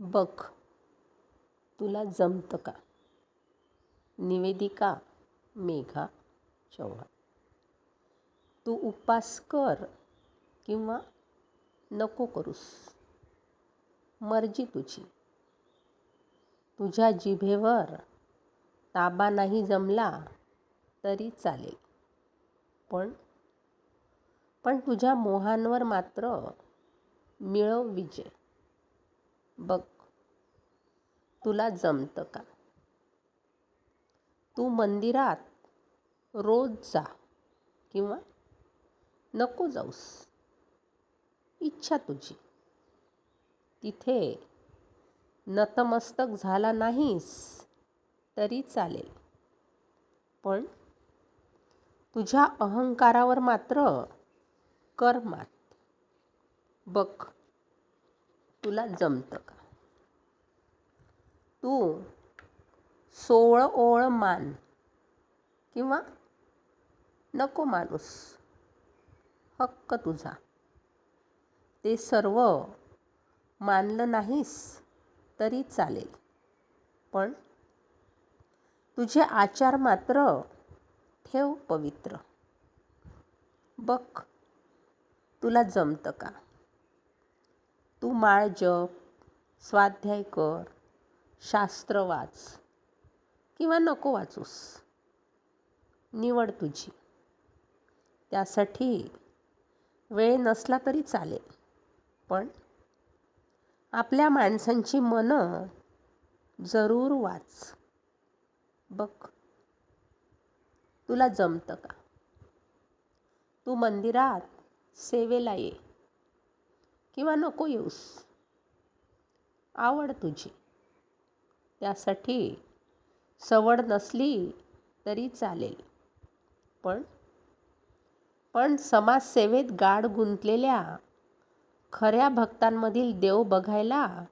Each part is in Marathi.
बघ. तुला जमतं का? निवेदिका मेघा चव्हाण. तू उपास कर किंवा नको करूस. मर्जी तुझी. तुझ्या जिभेवर ताबा नाही जमला तरी चालेल. पण पण तुझ्या मोहांवर मात्र मिळव विजय. बघ. तुला जमतं का? तू मंदिरात रोज जा किंवा नको जाऊस. इच्छा तुझी. तिथे नतमस्तक झाला नाहीस तरी चालेल. पण तुझ्या अहंकारावर मात्र कर मात. बघ. तुला जमतं का? तू सोळ ओळ मान किंवा नको माणूस हक्क तुझा. ते सर्व मानलं नाहीस तरी चालेल. पण तुझे आचार मात्र ठेव पवित्र. बघ तुला जमतं का? तू माळ जप स्वाध्याय कर शास्त्र वाच किंवा नको वाचूस. निवड तुझी. त्यासाठी वेळ नसला तरी चालेल पण आपल्या माणसांची मनं जरूर वाच. बघ तुला जमतं का? तू मंदिरात सेवेला ये. किंवा नको येऊस. आवड तुझी. त्यासाठी सवड नसली तरी चालेल. पण पण समाजसेवेत गाढ गुंतलेल्या खऱ्या भक्तांमधील देव बघायला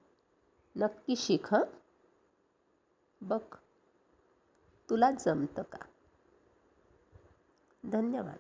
नक्की शिक हं? बघ. तुला जमतं का? धन्यवाद.